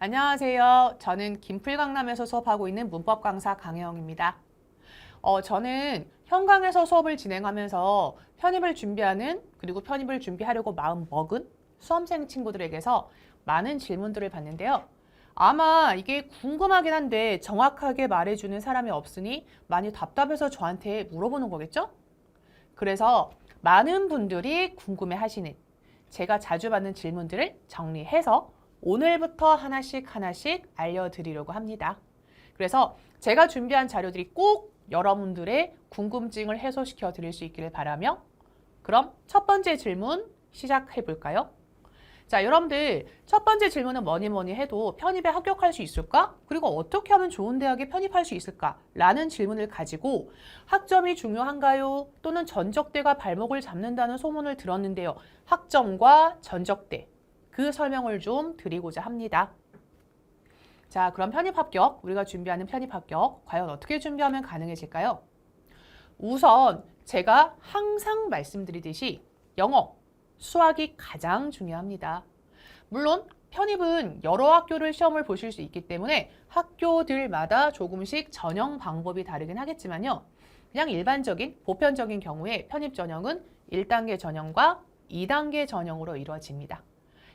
안녕하세요. 저는 김풀강남에서 수업하고 있는 문법 강사 강혜영입니다. 어, 저는 현강에서 수업을 진행하면서 편입을 준비하는 그리고 편입을 준비하려고 마음 먹은 수험생 친구들에게서 많은 질문들을 받는데요. 아마 이게 궁금하긴 한데 정확하게 말해주는 사람이 없으니 많이 답답해서 저한테 물어보는 거겠죠? 그래서 많은 분들이 궁금해 하시는 제가 자주 받는 질문들을 정리해서 오늘부터 하나씩 하나씩 알려드리려고 합니다. 그래서 제가 준비한 자료들이 꼭 여러분들의 궁금증을 해소시켜 드릴 수 있기를 바라며 그럼 첫 번째 질문 시작해 볼까요? 자, 여러분들 첫 번째 질문은 뭐니 뭐니 해도 편입에 합격할 수 있을까? 그리고 어떻게 하면 좋은 대학에 편입할 수 있을까? 라는 질문을 가지고 학점이 중요한가요? 또는 전적대가 발목을 잡는다는 소문을 들었는데요. 학점과 전적대 그 설명을 좀 드리고자 합니다. 자, 그럼 편입 합격, 우리가 준비하는 편입 합격, 과연 어떻게 준비하면 가능해질까요? 우선 제가 항상 말씀드리듯이 영어, 수학이 가장 중요합니다. 물론 편입은 여러 학교를 시험을 보실 수 있기 때문에 학교들마다 조금씩 전형 방법이 다르긴 하겠지만요. 그냥 일반적인 보편적인 경우에 편입 전형은 1단계 전형과 2단계 전형으로 이루어집니다.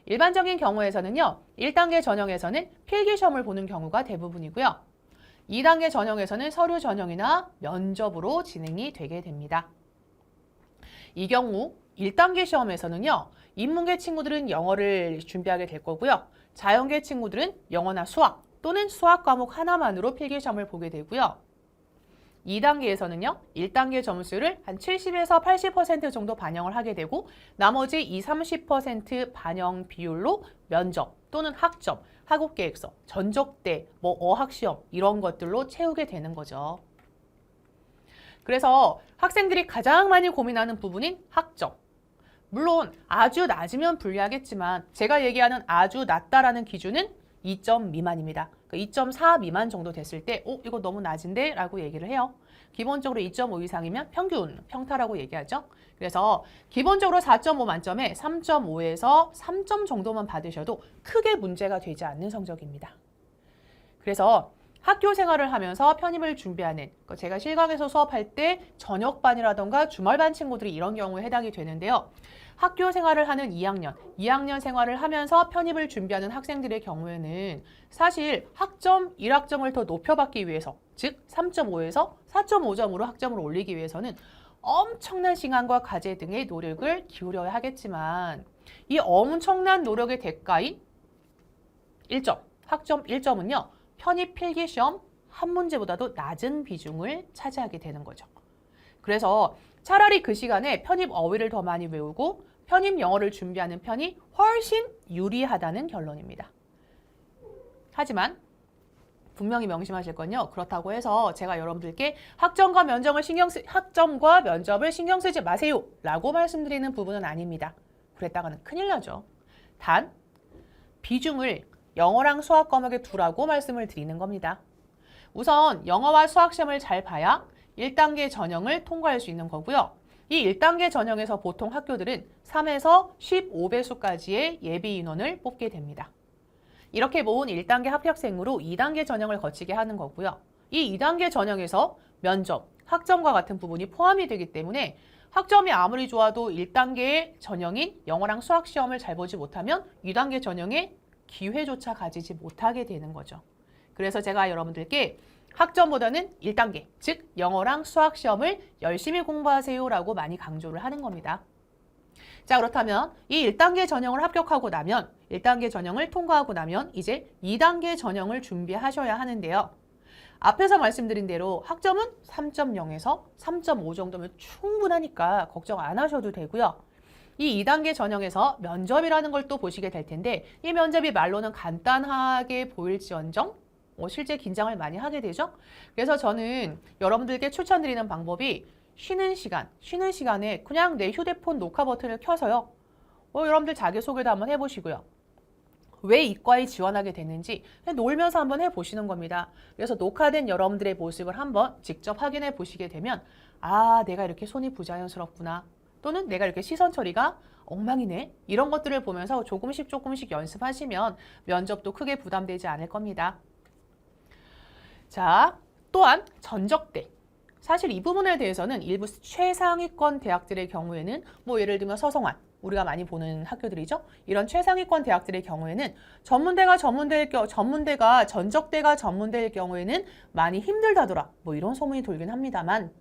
일반적인 경우에서는요. 1단계 전형에서는 필기 시험을 보는 경우가 대부분이고요. 2단계 전형에서는 서류 전형이나 면접으로 진행이 되게 됩니다. 이 경우 1단계 시험에서는요. 인문계 친구들은 영어를 준비하게 될 거고요. 자연계 친구들은 영어나 수학 또는 수학 과목 하나만으로 필기 시험을 보게 되고요. 2단계에서는요. 1단계 점수를 한 70에서 80% 정도 반영을 하게 되고 나머지 20, 30% 반영 비율로 면접 또는 학점, 학업계획서, 전적대, 뭐 어학시험 이런 것들로 채우게 되는 거죠. 그래서 학생들이 가장 많이 고민하는 부분인 학점. 물론 아주 낮으면 불리하겠지만 제가 얘기하는 아주 낮다라는 기준은 2점 미만입니다. 2.4 미만 정도 됐을 때, 어, 이거 너무 낮은데? 라고 얘기를 해요. 기본적으로 2.5 이상이면 평균, 평타라고 얘기하죠. 그래서 기본적으로 4.5 만점에 3.5에서 3점 정도만 받으셔도 크게 문제가 되지 않는 성적입니다. 그래서 학교 생활을 하면서 편입을 준비하는 그 제가 실강에서 수업할 때 저녁반이라던가 주말반 친구들이 이런 경우에 해당이 되는데요. 학교 생활을 하는 2학년, 2학년 생활을 하면서 편입을 준비하는 학생들의 경우에는 사실 학점 1학점을 더 높여받기 위해서 즉 3.5에서 4.5점으로 학점을 올리기 위해서는 엄청난 시간과 과제 등의 노력을 기울여야 하겠지만 이 엄청난 노력의 대가인 1점, 학점 1점은요. 편입 필기 시험 한 문제보다도 낮은 비중을 차지하게 되는 거죠. 그래서 차라리 그 시간에 편입 어휘를 더 많이 외우고 편입 영어를 준비하는 편이 훨씬 유리하다는 결론입니다. 하지만 분명히 명심하실 건요. 그렇다고 해서 제가 여러분들께 학점과 면접을 신경 쓰 학점과 면접을 신경 쓰지 마세요 라고 말씀드리는 부분은 아닙니다. 그랬다가는 큰일 나죠. 단 비중을 영어랑 수학 과목에 두라고 말씀을 드리는 겁니다. 우선 영어와 수학 시험을 잘 봐야 1단계 전형을 통과할 수 있는 거고요. 이 1단계 전형에서 보통 학교들은 3에서 15배수까지의 예비 인원을 뽑게 됩니다. 이렇게 모은 1단계 합격생으로 2단계 전형을 거치게 하는 거고요. 이 2단계 전형에서 면접, 학점과 같은 부분이 포함이 되기 때문에 학점이 아무리 좋아도 1단계의 전형인 영어랑 수학 시험을 잘 보지 못하면 2단계 전형에 기회조차 가지지 못하게 되는 거죠. 그래서 제가 여러분들께 학점보다는 1단계, 즉 영어랑 수학 시험을 열심히 공부하세요라고 많이 강조를 하는 겁니다. 자, 그렇다면 이 1단계 전형을 합격하고 나면 1단계 전형을 통과하고 나면 이제 2단계 전형을 준비하셔야 하는데요. 앞에서 말씀드린 대로 학점은 3.0에서 3.5 정도면 충분하니까 걱정 안 하셔도 되고요. 이 2단계 전형에서 면접이라는 걸 또 보시게 될 텐데 이 면접이 말로는 간단하게 보일지언정 어, 실제 긴장을 많이 하게 되죠. 그래서 저는 여러분들께 추천드리는 방법이 쉬는 시간, 쉬는 시간에 그냥 내 휴대폰 녹화 버튼을 켜서요. 어, 여러분들 자기소개도 한번 해보시고요. 왜 이과에 지원하게 됐는지 놀면서 한번 해보시는 겁니다. 그래서 녹화된 여러분들의 모습을 한번 직접 확인해 보시게 되면 아, 내가 이렇게 손이 부자연스럽구나. 또는 내가 이렇게 시선 처리가 엉망이네 이런 것들을 보면서 조금씩 조금씩 연습하시면 면접도 크게 부담되지 않을 겁니다. 자, 또한 전적대. 사실 이 부분에 대해서는 일부 최상위권 대학들의 경우에는 뭐 예를 들면 서성환 우리가 많이 보는 학교들이죠. 이런 최상위권 대학들의 경우에는 전문대가 전문대일 경 전문대가 전적대가 전문대일 경우에는 많이 힘들다더라. 뭐 이런 소문이 돌긴 합니다만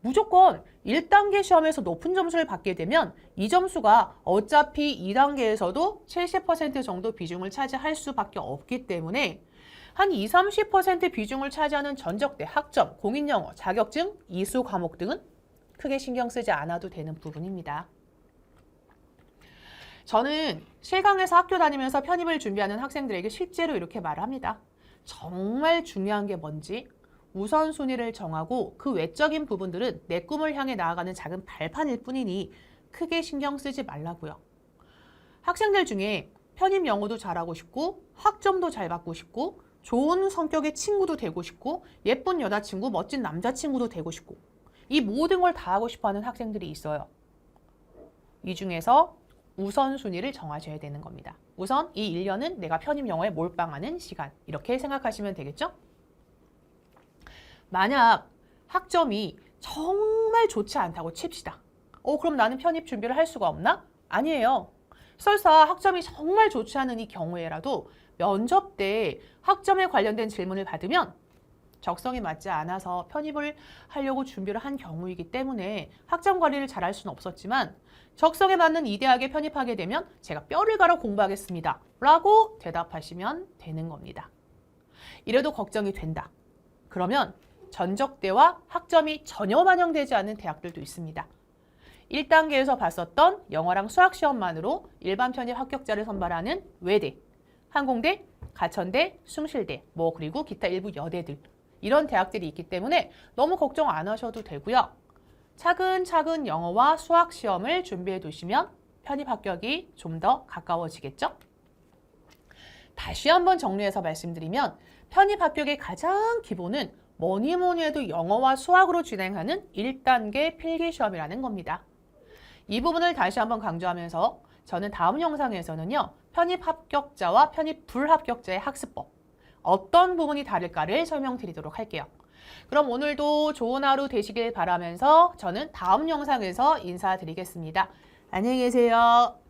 무조건 1단계 시험에서 높은 점수를 받게 되면 이 점수가 어차피 2단계에서도 70% 정도 비중을 차지할 수밖에 없기 때문에 한 20, 30% 비중을 차지하는 전적대, 학점, 공인영어, 자격증, 이수 과목 등은 크게 신경 쓰지 않아도 되는 부분입니다. 저는 실강에서 학교 다니면서 편입을 준비하는 학생들에게 실제로 이렇게 말을 합니다. 정말 중요한 게 뭔지 우선순위를 정하고 그 외적인 부분들은 내 꿈을 향해 나아가는 작은 발판일 뿐이니 크게 신경 쓰지 말라고요. 학생들 중에 편입 영어도 잘하고 싶고 학점도 잘 받고 싶고 좋은 성격의 친구도 되고 싶고 예쁜 여자친구, 멋진 남자친구도 되고 싶고 이 모든 걸 다 하고 싶어하는 학생들이 있어요. 이 중에서 우선순위를 정하셔야 되는 겁니다. 우선 이 1년은 내가 편입 영어에 몰빵하는 시간 이렇게 생각하시면 되겠죠? 만약 학점이 정말 좋지 않다고 칩시다. 어, 그럼 나는 편입 준비를 할 수가 없나? 아니에요. 설사 학점이 정말 좋지 않은 이 경우에라도 면접 때 학점에 관련된 질문을 받으면 적성에 맞지 않아서 편입을 하려고 준비를 한 경우이기 때문에 학점 관리를 잘할 수는 없었지만 적성에 맞는 이 대학에 편입하게 되면 제가 뼈를 갈아 공부하겠습니다. 라고 대답하시면 되는 겁니다. 이래도 걱정이 된다. 그러면 전적대와 학점이 전혀 반영되지 않는 대학들도 있습니다. 1단계에서 봤었던 영어랑 수학 시험만으로 일반 편입 합격자를 선발하는 외대, 항공대, 가천대, 숭실대, 뭐 그리고 기타 일부 여대들 이런 대학들이 있기 때문에 너무 걱정 안 하셔도 되고요. 차근차근 영어와 수학 시험을 준비해 두시면 편입 합격이 좀 더 가까워지겠죠? 다시 한번 정리해서 말씀드리면 편입 합격의 가장 기본은 뭐니 뭐니 해도 영어와 수학으로 진행하는 1단계 필기 시험이라는 겁니다. 이 부분을 다시 한번 강조하면서 저는 다음 영상에서는요. 편입 합격자와 편입 불합격자의 학습법 어떤 부분이 다를까를 설명드리도록 할게요. 그럼 오늘도 좋은 하루 되시길 바라면서 저는 다음 영상에서 인사드리겠습니다. 안녕히 계세요.